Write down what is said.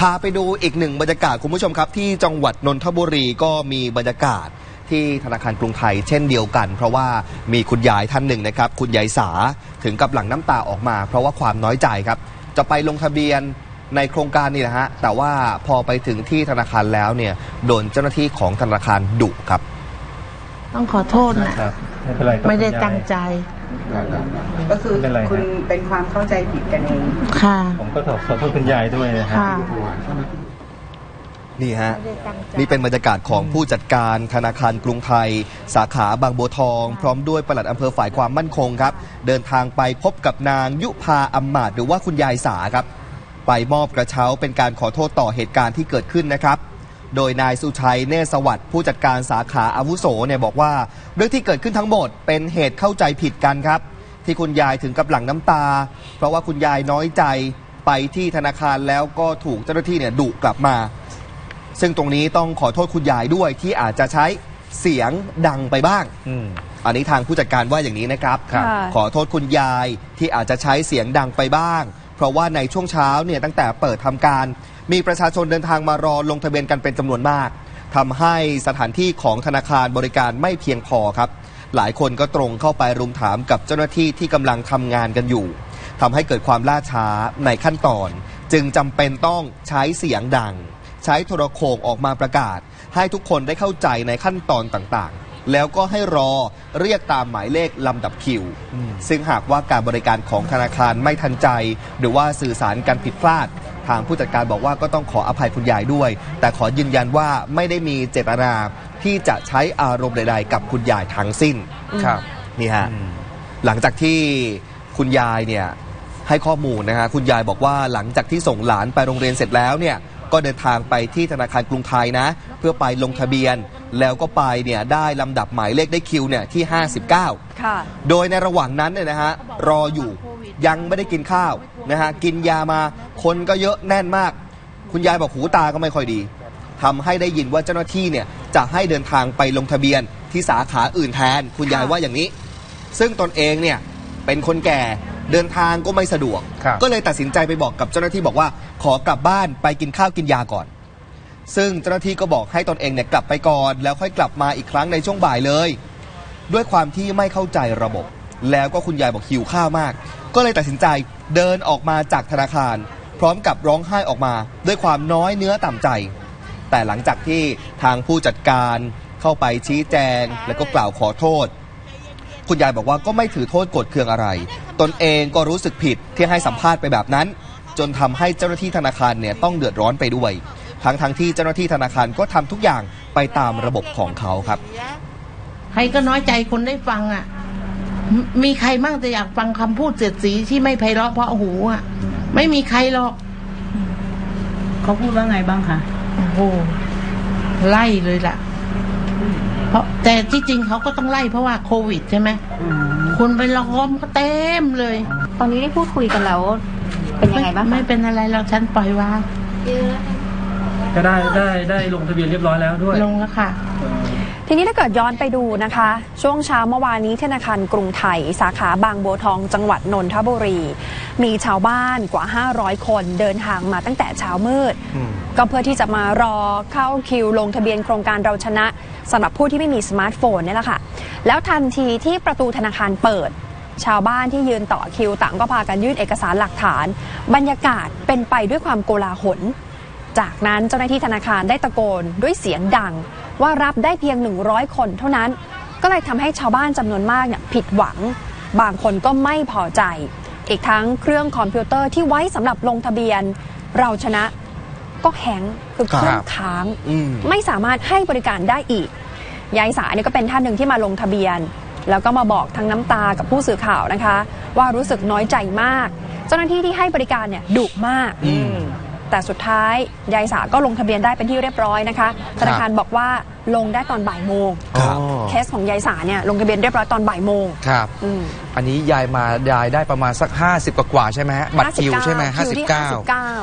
พาไปดูอีกหนึ่งบรรยากาศคุณผู้ชมครับ ที่จังหวัดนนทบุรีก็มีบรรยากาศที่ธนาคารกรุงไทยเช่นเดียวกัน เพราะว่ามีคุณยายท่านหนึ่งนะครับ คุณยายสาถึงกับหลั่งน้ำตาออกมา เพราะว่าความน้อยใจครับ จะไปลงทะเบียนในโครงการนี่แหละฮะแต่ว่าพอไปถึงที่ธนาคารแล้วเนี่ยโดนเจ้าหน้าที่ของธนาคารดุครับ ต้องขอโทษนะครับไม่เป็นไรครับไม่ได้คุณยายตั้งใจ ก็คือไม่เป็นไรฮะคุณเป็นความเข้าใจผิดกันเอง ค่ะ ผมก็ขอโทษคุณยายด้วยนะฮะค่ะ นี่ฮะไม่ได้ตั้งใจนี่เป็นบรรยากาศของผู้จัดการธนาคารกรุงไทย สาขาบางบัวทอง พร้อมด้วยปลัดอำเภอฝ่ายความมั่นคงครับ เดินทางไปพบกับนางยุพาอัมมาดหรือว่าคุณยายสาครับ ไปมอบกระเช้าเป็นการขอโทษต่อเหตุการณ์ที่เกิดขึ้นนะครับ โดยนายสุชัยเนศสวัสดิ์ผู้จัดการสาขาอาวุโสเนี่ยบอกว่า เรื่องที่เกิดขึ้นทั้งหมดเป็นเหตุเข้าใจผิดกันครับ ที่คุณยายถึงกับหลั่งน้ำตา เพราะว่าคุณยายน้อยใจไปที่ธนาคารแล้วก็ถูกเจ้าหน้าที่เนี่ยดุกลับมา ซึ่งตรงนี้ต้องขอโทษคุณยายด้วยที่อาจจะใช้เสียงดังไปบ้างอืมอันนี้ทางผู้จัดการว่าอย่างนี้นะครับครับขอโทษคุณยายที่อาจจะใช้เสียงดังไปบ้าง เพราะว่าในช่วงเช้าเนี่ยตั้งแต่เปิดทำการ มีประชาชนเดินทางมารอลงทะเบียนกันเป็นจำนวนมากทำให้สถานที่ของธนาคารบริการไม่เพียงพอครับ หลายคนก็ตรงเข้าไปรุมถามกับเจ้าหน้าที่ที่กำลังทำงานกันอยู่ทำให้เกิดความล่าช้าในขั้นตอน จึงจำเป็นต้องใช้เสียงดัง ใช้โทรโขงออกมาประกาศ ให้ทุกคนได้เข้าใจในขั้นตอนต่างๆ แล้วก็ให้รอเรียกตามหมายเลขลำดับคิว ซึ่งหากว่าการบริการของธนาคารไม่ทันใจ หรือว่าสื่อสารกันผิดพลาด ทางผู้จัดการบอกว่าก็ต้องขออภัยคุณยายด้วย แต่ขอยืนยันว่าไม่ได้มีเจตนาที่จะใช้อารมณ์ใด ๆ กับคุณยายทั้งสิ้นครับนี่ฮะหลังจากที่คุณยายเนี่ยให้ข้อมูลนะฮะคุณยายบอกว่าหลังจากที่ส่งหลานไปโรงเรียนเสร็จแล้วเนี่ย ก็เดินทางไปที่ธนาคารกรุงไทยนะ เพื่อไปลงทะเบียน แล้วก็ไปเนี่ยได้ลำดับหมายเลขได้คิวเนี่ยที่ 59 ค่ะ โดยในระหว่างนั้นเนี่ยนะฮะรออยู่ยังไม่ได้กินข้าวนะฮะกินยามาคนก็เยอะแน่นมาก คุณยายบอกหูตาก็ไม่ค่อยดีทำให้ได้ยินว่าเจ้าหน้าที่เนี่ยจะให้เดินทางไปลงทะเบียนที่สาขาอื่นแทน คุณยายว่าอย่างนี้ ซึ่งตนเองเนี่ยเป็นคนแก่ เดินทางก็ไม่สะดวก ครับ ก็เลยตัดสินใจไปบอกกับเจ้าหน้าที่บอกว่าขอกลับบ้านไปกินข้าวกินยาก่อน ซึ่งเจ้าหน้าที่ก็บอกให้ตนเองเนี่ยกลับไปก่อน แล้วค่อยกลับมาอีกครั้งในช่วงบ่ายเลย ด้วยความที่ไม่เข้าใจระบบ แล้วก็คุณยายบอกหิวข้าวมาก ก็เลยตัดสินใจเดินออกมาจากธนาคาร พร้อมกับร้องไห้ออกมาด้วยความน้อยเนื้อต่ำใจ แต่หลังจากที่ทางผู้จัดการเข้าไปชี้แจง แล้วก็กล่าวขอโทษ คุณยายบอกว่าก็ไม่ถือโทษกดเคืองอะไร ตนเองก็รู้สึกผิดที่ให้สัมภาษณ์ไปแบบนั้น จนทำให้เจ้าหน้าที่ธนาคารเนี่ยต้องเดือดร้อนไปด้วย ทั้งทั้งๆที่เจ้าหน้าที่ธนาคารก็ทำทุกอย่างไปตามระบบของเขาครับ ใครก็น้อยใจคนได้ฟังอะมมีใครมั่งจะอยากฟังคำพูดเสียดสีที่ไม่ไพเราะเพราะหูอะ ไม่มีใครหรอก เขาพูดว่าไงบ้างคะโอ้โหไล่เลยล่ะ เพราะแต่ที่จริงเขาก็ต้องไล่เพราะว่าโควิดใช่ไหมคนไปล้อมก็เต็มเลย ตอนนี้ได้พูดคุยกันแล้ว เป็นยังไงบ้างไม่คะเป็นอะไรเราฉันปล่อยวางก็ได้ได้ได้ลงทะเบียนเรียบร้อยแล้วด้วยลงแล้วค่ะ ทีนี้ถ้าเกิดย้อนไปดูนะคะ ช่วงเช้าเมื่อวานนี้ธนาคารกรุงไทย สาขาบางบัวทองจังหวัดนนทบุรี มีชาวบ้านกว่า 500 คนเดินทางมาตั้งแต่เช้ามืด ก็เพื่อที่จะมารอเข้าคิวลงทะเบียนโครงการเราชนะสำหรับผู้ที่ไม่มีสมาร์ทโฟนเนี่ยแหละค่ะ แล้วทันทีที่ประตูธนาคารเปิดชาวบ้านที่ยืนต่อคิวต่างก็พากันยื่นเอกสารหลักฐาน บรรยากาศเป็นไปด้วยความโกลาหล จากนั้นเจ้าหน้าที่ธนาคารได้ตะโกนด้วยเสียงดัง ว่ารับได้เพียง 100 คนเท่านั้น ก็เลยทำให้ชาวบ้านจำนวนมากเนี่ยผิดหวัง บางคนก็ไม่พอใจ อีกทั้งเครื่องคอมพิวเตอร์ที่ไว้สำหรับลงทะเบียน เราชนะก็แข็งคือเครื่องครับค้างอืมไม่สามารถให้บริการได้อีก ยายสาเนี่ยก็เป็นท่านหนึ่งที่มาลงทะเบียน แล้วก็มาบอกทั้งน้ำตากับผู้สื่อข่าวนะคะ ว่ารู้สึกน้อยใจมาก เจ้าหน้าที่ที่ให้บริการเนี่ยดุมากอืม แต่สุดท้ายยายสาก็ลงทะเบียนได้เป็นที่เรียบร้อยนะคะธนาคารบอกว่าลงได้ตอนบ่ายโมงครับ เคสของยายสาเนี่ยลงทะเบียนเรียบร้อยตอนบ่ายโมงครับ อืม อันนี้ยายมายายได้ประมาณสัก 50 กว่าๆใช่ไหมฮะบัตรคิวใช่ไหมคิวที่59 59